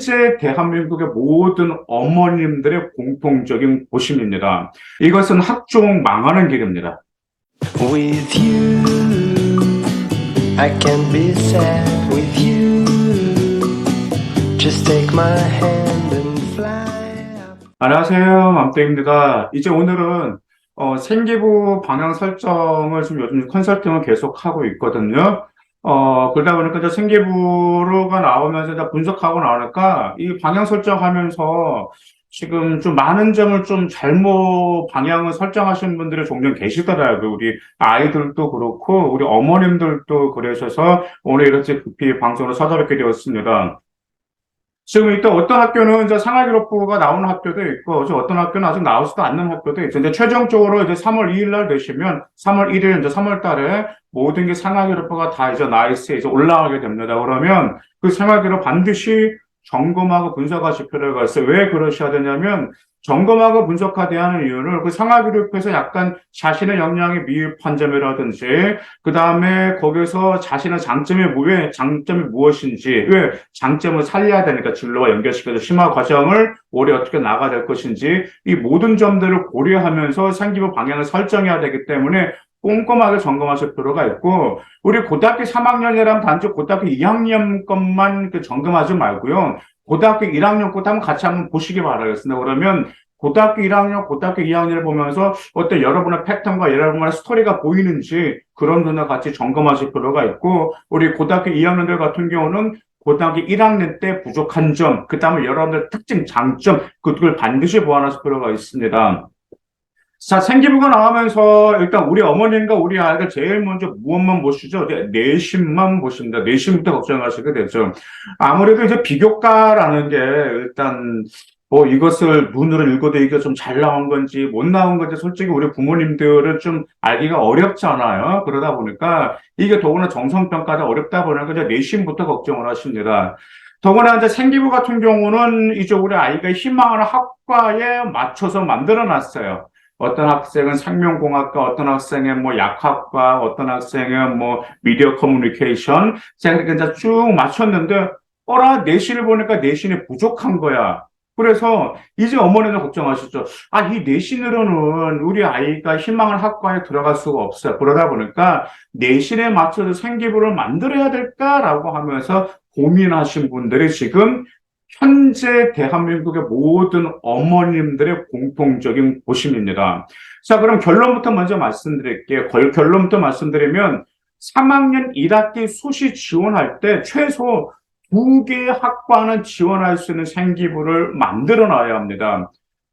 현재 대한민국의 모든 어머님들의 공통적인 고심입니다. 이것은 학종 망하는 길입니다. With you, I can be sad with you. Just take my hand and fly up. 안녕하세요. 맘땡입니다. 이제 오늘은 어, 생기부 방향 설정을 지금 요즘 컨설팅을 계속 하고 있거든요. 어, 그러다 보니까 이제 생기부로가 나오면서 이제 분석하고 나오니까 이 방향 설정하면서 지금 좀 많은 점을 좀 잘못 방향을 설정하시는 분들이 종종 계시더라고요. 우리 아이들도 그렇고, 우리 어머님들도 그러셔서 오늘 이렇게 급히 방송으로 찾아뵙게 되었습니다. 지금 일단 어떤 학교는 이제 상하기록부가 나오는 학교도 있고, 이제 어떤 학교는 아직 나오지도 않는 학교도 있죠. 이제 최종적으로 이제 3월 2일 날 되시면 3월 1일 이제 3월 달에 모든 게 상하기록부가 다 이제 나이스에 이제 올라가게 됩니다. 그러면 그 상하기록 반드시 점검하고 분석하실 필요가 있어요. 왜 그러셔야 되냐면 점검하고 분석해야 하는 이유를 그 상하기록부에서 약간 자신의 역량의 미흡한 점이라든지 그 다음에 거기서 자신의 장점이 뭐- 왜 장점이 무엇인지 왜 장점을 살려야 되니까 진로와 연결시켜서 심화 과정을 올해 어떻게 나가야 될 것인지 이 모든 점들을 고려하면서 상기부 방향을 설정해야 되기 때문에 꼼꼼하게 점검하실 필요가 있고 우리 고등학교 3학년이랑 단지 고등학교 2학년 것만 그 점검하지 말고요. 고등학교 1학년 것 한번 같이 한번 보시기 바라겠습니다. 그러면 고등학교 1학년, 고등학교 2학년을 보면서 어떤 여러분의 패턴과 여러분의 스토리가 보이는지 그런 눈을 같이 점검하실 필요가 있고 우리 고등학교 2학년들 같은 경우는 고등학교 1학년 때 부족한 점, 그 다음에 여러분들 특징, 장점, 그걸 반드시 보완하실 필요가 있습니다. 자, 생기부가 나오면서 일단 우리 어머님과 우리 아이가 제일 먼저 무엇만 보시죠? 네, 내신만 보십니다. 내신부터 걱정하시게 되죠. 아무래도 이제 비교과라는 게 일단 뭐 이것을 눈으로 읽어도 이게 좀 잘 나온 건지 못 나온 건지 솔직히 우리 부모님들은 좀 알기가 어렵잖아요. 그러다 보니까 이게 더구나 정성평가가 어렵다 보니까 이제 내신부터 걱정을 하십니다. 더구나 이제 생기부 같은 경우는 이제 우리 아이가 희망하는 학과에 맞춰서 만들어 놨어요. 어떤 학생은 생명공학과, 어떤 학생은 뭐 약학과, 어떤 학생은 뭐 미디어 커뮤니케이션. 제가 이제 쭉 맞췄는데, 어라, 내신을 보니까 내신이 부족한 거야. 그래서 이제 어머니는 걱정하시죠. 아, 이 내신으로는 우리 아이가 희망을 학과에 들어갈 수가 없어요. 그러다 보니까 내신에 맞춰서 생기부를 만들어야 될까라고 하면서 고민하신 분들이 지금 현재 대한민국의 모든 어머님들의 공통적인 고심입니다. 자, 그럼 결론부터 먼저 말씀드릴게요. 걸- 결론부터 말씀드리면 3학년 1학기 수시 지원할 때 최소 두 개의 학과는 지원할 수 있는 생기부를 만들어 놔야 합니다.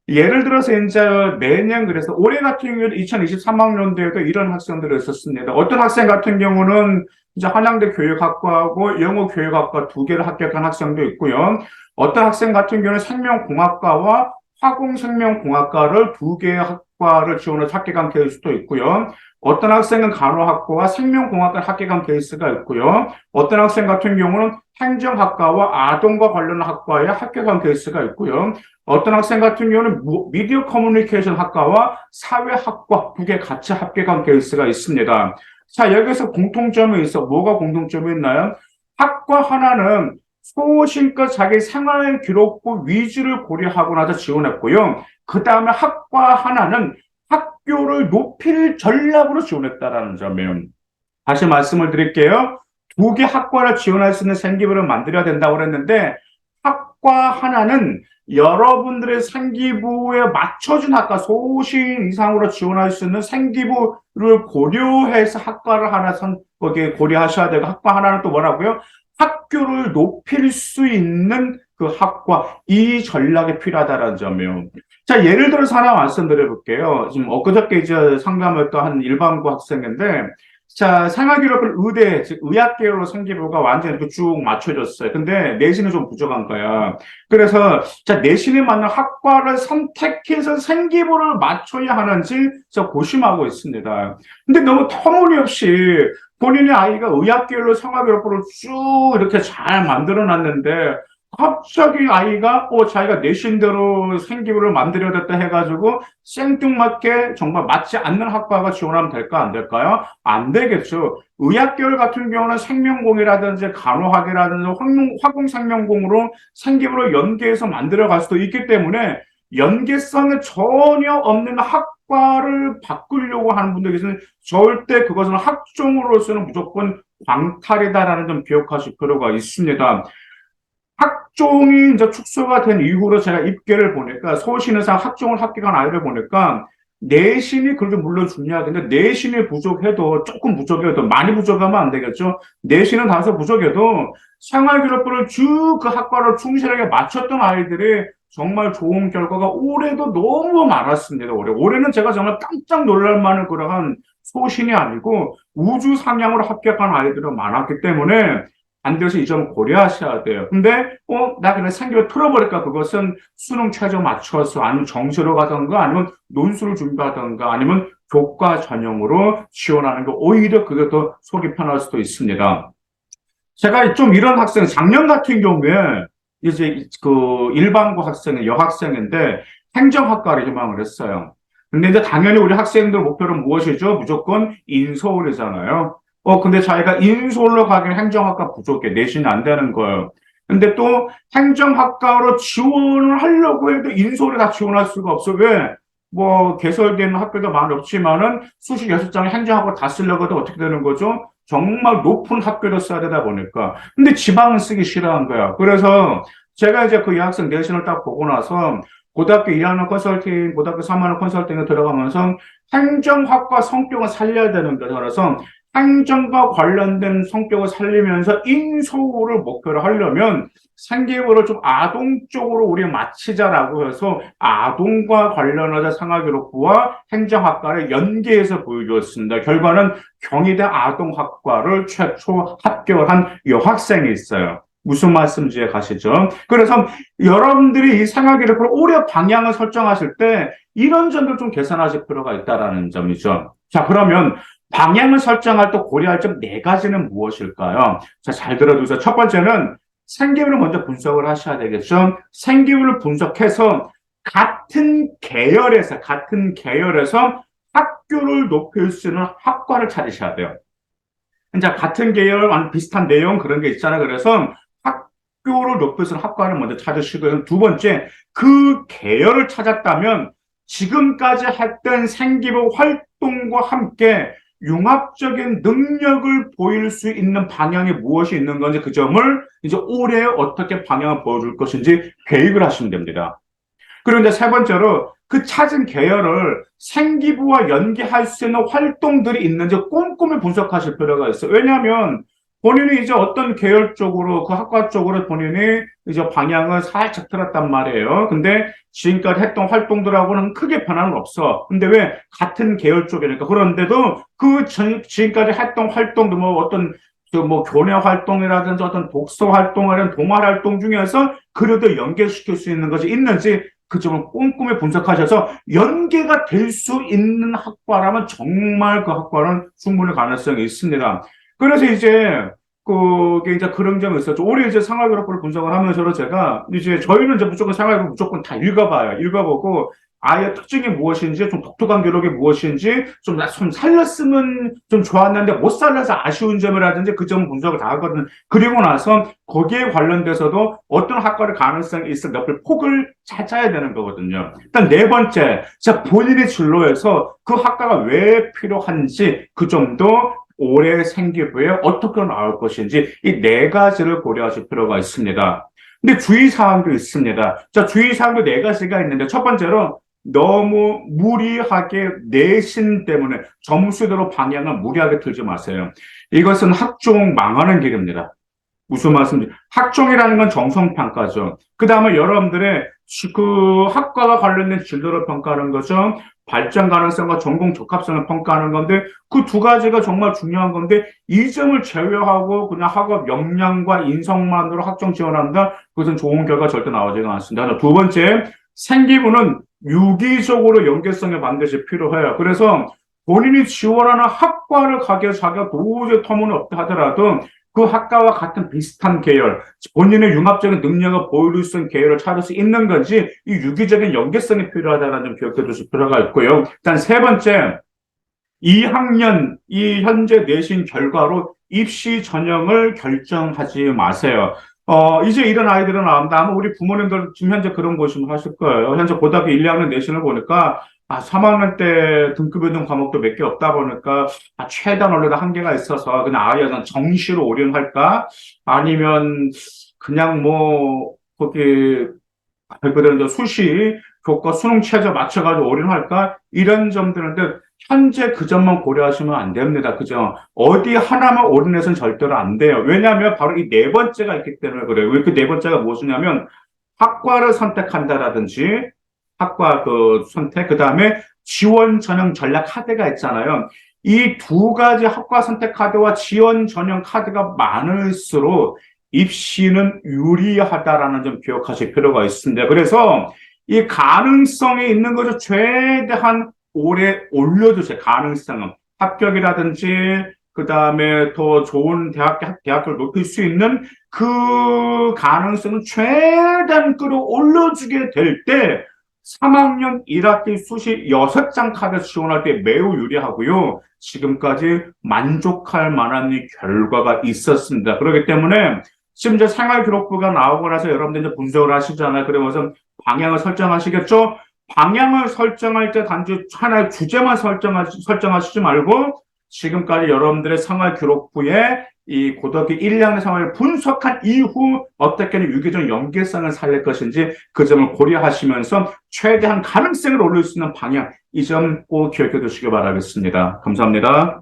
예를 들어서 이제 매년 그래서 올해 같은 경우에도 2023학년도에도 이런 학생들이 있었습니다. 어떤 학생 같은 경우는 이제 한양대 교육학과하고 영어 교육학과 두 개를 합격한 학생도 있고요. 어떤 학생 같은 경우는 생명공학과와 화공생명공학과를 두 개의 학과를 지원해서 합격한 케이스도 있고요. 어떤 학생은 간호학과와 생명공학과 합격한 케이스가 있고요. 어떤 학생 같은 경우는 행정학과와 아동과 관련 학과에 합격한 케이스가 있고요. 어떤 학생 같은 경우는 무- 미디어 커뮤니케이션 학과와 사회학과 두 개 같이 합격한 케이스가 있습니다. 자, 여기서 공통점이 있어. 뭐가 공통점이 있나요? 학과 하나는 소신껏 자기 생활 기록부 위주를 고려하고 나서 지원했고요. 그 다음에 학과 하나는 학교를 높일 전략으로 지원했다라는 점이에요. 다시 말씀을 드릴게요. 두 개 학과를 지원할 수 있는 생기부를 만들어야 된다고 그랬는데 학과 하나는 여러분들의 생기부에 맞춰준 학과 소신 이상으로 지원할 수 있는 생기부를 고려해서 학과를 하나 선 거기에 고려하셔야 되고 학과 하나는 또 뭐라고요? 학교를 높일 수 있는 그 학과 이 전략이 필요하다는 점이에요. 자, 예를 들어서 하나 말씀드려 볼게요. 지금 엊그저께 이제 상담했던 한 일반고 학생인데 자, 생활기록을 의대, 즉 의학 계열로 생기부가 완전히 쭉 맞춰졌어요. 근데 내신은 좀 부족한 거야. 그래서 자, 내신에 맞는 학과를 선택해서 생기부를 맞춰야 하는지 저 고심하고 있습니다. 근데 너무 터무니없이 본인의 아이가 의학계열로 생활기록부를 쭉 이렇게 잘 만들어 놨는데 갑자기 아이가 어 자기가 내신대로 생기부를 만들어야겠다 해가지고 생뚱맞게 정말 맞지 않는 학과가 지원하면 될까 안 될까요? 안 되겠죠. 의학계열 같은 경우는 생명공이라든지 간호학이라든지 화공, 화공생명공으로 생기부를 연계해서 만들어갈 수도 있기 때문에 연계성이 전혀 없는 학 과를 바꾸려고 하는 분들 계시는 절대 그것은 학종으로서는 무조건 광탈이다라는 점 기억하실 필요가 있습니다. 학종이 이제 축소가 된 이후로 제가 입계를 보니까 서울시내상 학종을 합격한 아이를 보니까 내신이 그래도 물론 중요하긴데 내신이 부족해도 조금 부족해도 많이 부족하면 안 되겠죠. 내신은 다소 부족해도 생활기록부를 쭉 그 학과를 충실하게 마쳤던 아이들이 정말 좋은 결과가 올해도 너무 많았습니다. 올해 올해는 제가 정말 깜짝 놀랄 만한 그러한 소신이 아니고 우주 상향으로 합격한 아이들이 많았기 때문에 반드시 이 점 고려하셔야 돼요. 근데, 어, 나 그냥 생기를 틀어버릴까? 그것은 수능 최저 맞춰서, 아니면 정시로 가던가, 아니면 논술을 준비하던가, 아니면 교과 전형으로 지원하는 거, 오히려 그게 더 속이 편할 수도 있습니다. 제가 좀 이런 학생, 작년 같은 경우에, 이제 그 일반고 학생은 여학생인데, 행정학과를 희망을 했어요. 근데 이제 당연히 우리 학생들 목표는 무엇이죠? 무조건 인서울이잖아요. 어, 근데 자기가 인솔로 가기는 행정학과 부족해. 내신이 안 되는 거예요. 근데 또 행정학과로 지원을 하려고 해도 인솔에 다 지원할 수가 없어. 왜? 뭐, 개설되는 학교도 많이 없지만은 수시 장을 행정학과 다 쓰려고 해도 어떻게 되는 거죠? 정말 높은 학교를 써야 되다 보니까. 근데 지방은 쓰기 싫어한 거야. 그래서 제가 이제 그 여학생 내신을 딱 보고 나서 고등학교 2학년 컨설팅, 고등학교 3학년 컨설팅에 들어가면서 행정학과 성격을 살려야 되는 거죠. 그래서 행정과 관련된 성격을 살리면서 인서울을 목표로 하려면 생계부를 좀 아동적으로 우리 마치자라고 해서 아동과 관련하자 상하기록부와 행정학과를 연계해서 보여주었습니다. 결과는 경희대 아동학과를 최초 합격을 한 여학생이 있어요. 무슨 말씀인지 가시죠? 그래서 여러분들이 이 생활기록부를 올해 방향을 설정하실 때 이런 점들 좀 계산하실 필요가 있다라는 점이죠. 자, 그러면 방향을 설정할 때 고려할 점 네 가지는 무엇일까요? 자, 잘 들어두세요. 첫 번째는 생기부를 먼저 분석을 하셔야 되겠죠. 생기부를 분석해서 같은 계열에서, 같은 계열에서 학교를 높일 수 있는 학과를 찾으셔야 돼요. 이제 같은 계열, 비슷한 내용 그런 게 있잖아요. 그래서 학교를 높일 수 있는 학과를 먼저 찾으시고요. 두 번째, 그 계열을 찾았다면 지금까지 했던 생기부 활동과 함께 융합적인 능력을 보일 수 있는 방향이 무엇이 있는 건지 그 점을 이제 올해 어떻게 방향을 보여줄 것인지 계획을 하시면 됩니다. 그리고 이제 세 번째로 그 찾은 계열을 생기부와 연계할 수 있는 활동들이 있는지 꼼꼼히 분석하실 필요가 있어요. 왜냐하면 본인이 이제 어떤 계열 쪽으로 그 학과 쪽으로 본인이 이제 방향을 살짝 틀었단 말이에요. 근데 지금까지 했던 활동들하고는 크게 변화는 없어. 근데 왜 같은 계열 쪽이니까 그런데도 그 전, 지금까지 했던 활동도 뭐 어떤 그뭐 교내 활동이라든지 어떤 독서 활동이라든 동아리 활동 중에서 그래도 연계시킬 수 있는 것이 있는지 그 점을 꼼꼼히 분석하셔서 연계가 될 수 있는 학과라면 정말 그 학과는 충분히 가능성이 있습니다. 그래서 이제 그게 이제 그런 점이 있었죠. 올해 이제 생활기록부를 분석을 하면서 제가 이제 저희는 이제 무조건 생활기록 무조건 다 읽어봐요. 읽어보고 아이의 특징이 무엇인지 좀 독특한 기록이 무엇인지 좀, 좀 살렸으면 좀 좋았는데 못 살려서 아쉬운 점이라든지 그 점 분석을 다 하거든요. 그리고 나서 거기에 관련돼서도 어떤 학과를 가능성이 있을 몇을 폭을 잘 짜야 되는 거거든요. 일단 네 번째, 자 본인의 진로에서 그 학과가 왜 필요한지 그 점도 올해 생기부에 어떻게 나올 것인지 이 네 가지를 고려하실 필요가 있습니다. 근데 주의사항도 있습니다. 자, 주의사항도 네 가지가 있는데 첫 번째로 너무 무리하게 내신 때문에 점수대로 방향을 무리하게 들지 마세요. 이것은 학종 망하는 길입니다. 무슨 말씀인지. 학종이라는 건 정성평가죠. 그 다음에 여러분들의 그 학과와 관련된 진로를 평가하는 거죠. 발전 가능성과 전공 적합성을 평가하는 건데 그 두 가지가 정말 중요한 건데 이 점을 제외하고 그냥 학업 역량과 인성만으로 학종 지원한다? 그것은 좋은 결과 절대 나오지가 않습니다. 두 번째, 생기부는 유기적으로 연계성이 반드시 필요해요. 그래서 본인이 지원하는 학과를 가게 자기가 도저히 터무니없다 하더라도 그 학과와 같은 비슷한 계열, 본인의 융합적인 능력을 보여줄 수 있는 계열을 찾을 수 있는 건지 이 유기적인 연계성이 필요하다는 점 기억해 두실 필요가 있고요. 일단 세 번째, 2학년 이 현재 내신 결과로 입시 전형을 결정하지 마세요. 어, 이제 이런 아이들은 나온다. 아마 우리 부모님들 지금 현재 그런 고심을 하실 거예요. 현재 고등학교 1, 2학년 내신을 보니까 아, 3학년 때 등급이 든 과목도 몇 개 없다 보니까 아, 최단 원래도 한계가 있어서 그냥 아예 그냥 정시로 올인할까? 아니면 그냥 뭐 거기 그대로 수시 교과 수능 최저 맞춰가지고 올인할까? 이런 점들은 근데 현재 그 점만 고려하시면 안 됩니다. 그죠? 어디 하나만 올인해서는 절대로 안 돼요. 왜냐하면 바로 이 네 번째가 있기 때문에 그래요. 왜그네 번째가 무엇이냐면 학과를 선택한다라든지 학과 그 선택, 그 다음에 지원 전형 전략 카드가 있잖아요. 이 두 가지 학과 선택 카드와 지원 전형 카드가 많을수록 입시는 유리하다라는 점 기억하실 필요가 있습니다. 그래서 이 가능성이 있는 것을 최대한 오래 올려주세요. 가능성은. 합격이라든지, 그 다음에 더 좋은 대학, 대학교를 높일 수 있는 그 가능성은 최대한 끌어올려주게 될 때, 3학년 1학기 수시 6장 카드 지원할 때 매우 유리하고요. 지금까지 만족할 만한 이 결과가 있었습니다. 그렇기 때문에 지금 이제 생활기록부가 나오고 나서 여러분들 이제 분석을 하시잖아요. 그러면서 방향을 설정하시겠죠? 방향을 설정할 때 단지 하나의 주제만 설정하시, 설정하시지 말고 지금까지 여러분들의 생활기록부에 이 고등학교 1, 2학년 생활을 분석한 이후 어떻게 유기적 연계성을 살릴 것인지 그 점을 고려하시면서 최대한 가능성을 올릴 수 있는 방향 이 점 꼭 기억해 두시기 바라겠습니다. 감사합니다.